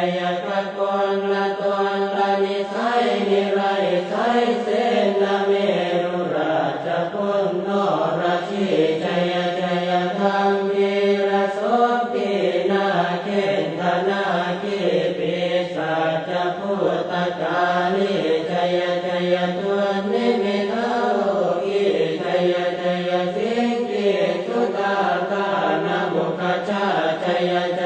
ยชยกะกลละตนละนิสัยนิไรไสยเสนาเมรุราชพุนโนราชีชยชยธรรมวีระสพปีนาเกณฑนาคิปิสัจพุทธกาลิชยชยตุนิมิตาโลกิชยชยสิงกิสุตาตานามุขชาชยช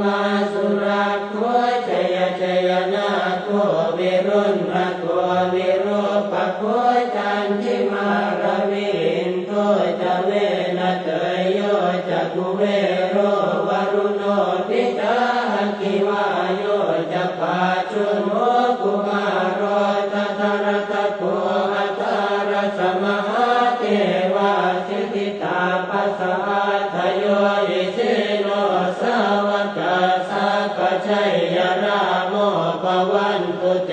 มาสุราโคชยชยนาโควิรุณพระโควิโรปโคจันทิมารวินโทจะเวนะเตยโยจะกุเวโรวรุโนปิจาคิวาโยจะปาชุโนกุมารโรตตรตะโกอัตารสมหาเทวาสิทธิตาปัสสะทโย ชัยยราโมปวันตุเต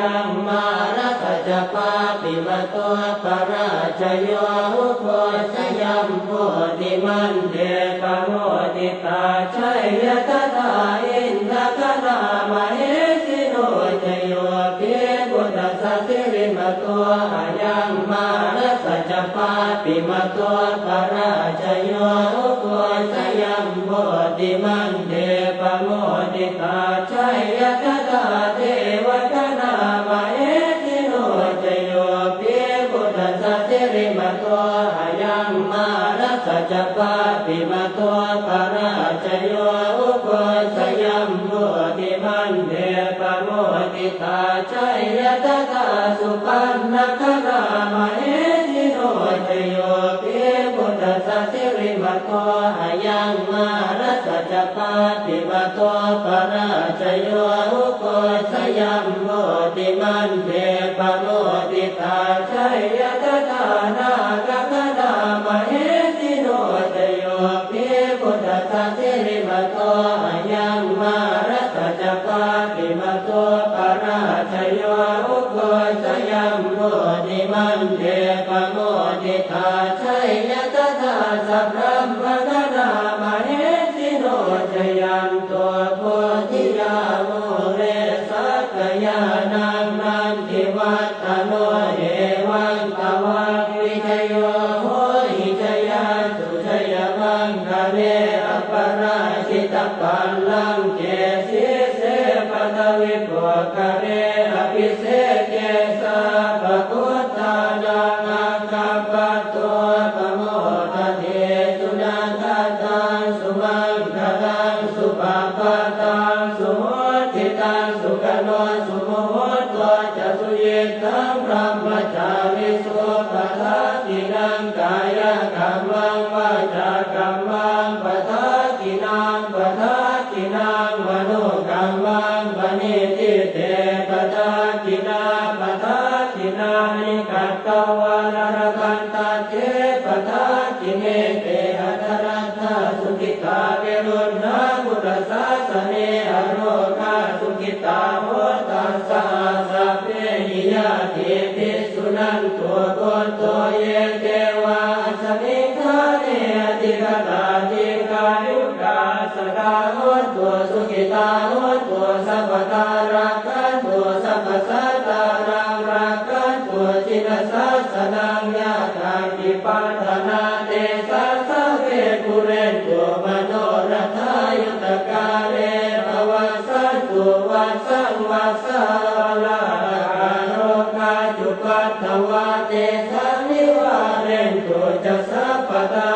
จปาติมโตปราชโยอุโคสยัมโมติมันเดปโมติตาชัยยตถาอินทกนามเหสิโนชโยติพุทธสัสสิริมโตอายังมารัสจปาปิมโตปราชโยอุโกสยัมโมติมัน ตาชัยยตถาสุปันนครามเหสิโนชโยปิพุทธสัสสิริมโตอายังมารัสจปาปิมโตปราชโยอุโกสยัมโมติมันเดปโมติตาชัยยตถานาคคณามเหสิโนชโยปิพุทธสัสสิริมโต ยะตถาสัพพมตนามาเหสิโนจยันตัวโพธิยาโมเรสักยานังนันทิวัตโนเอวันตวั าพุทธศาสเนอโรคาสุขิตาโหตัสสะสัพเพหิยาเทติสุนันตัวตนตัวเยเทวาสมิงคาเนอติกตาติกายุกาสกาโหตัวสุขิตาโหตัวสัพพตารักขันตัวสัพพสัตตารังรักขันตัวจินสัสสนังยาตาปิปัฏนาเตสัสสะเวกุเร วัสังวัสาราโรกาจุปัตถวาเตสานิวาเรนตุจัสสะปะตา